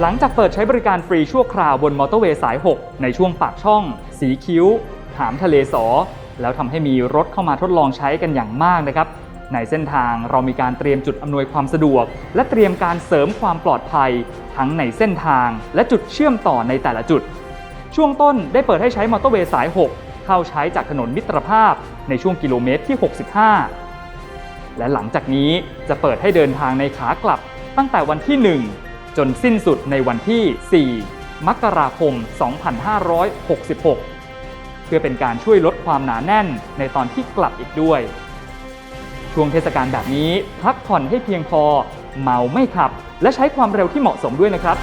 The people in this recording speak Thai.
หลังจากเปิดใช้บริการฟรีชั่วคราวบนมอเตอร์เวย์สาย 6 ในช่วงปากช่อง สีคิ้วหามทะเลสอ แล้วทำให้มีรถเข้ามาทดลองใช้กันอย่างมากนะครับ ในเส้นทางเรามีการเตรียมจุดอำนวยความสะดวก และเตรียมการเสริมความปลอดภัย ทั้งในเส้นทางและจุดเชื่อมต่อในแต่ละจุด ช่วงต้นได้เปิดให้ใช้มอเตอร์เวย์สาย 6 เข้าใช้จากถนนมิตรภาพ ในช่วงกิโลเมตรที่ 65 และหลังจากนี้จะเปิดให้เดินทางในขากลับตั้งแต่วันที่ 1 จนสิ้นสุดในวันที่ 4 มกราคม 2566 เพื่อเป็นการช่วยลดความหนาแน่นในตอนที่กลับอีกด้วย ช่วงเทศกาลแบบนี้พักผ่อนให้เพียงพอ เมาไม่ขับ และใช้ความเร็วที่เหมาะสมด้วยนะครับ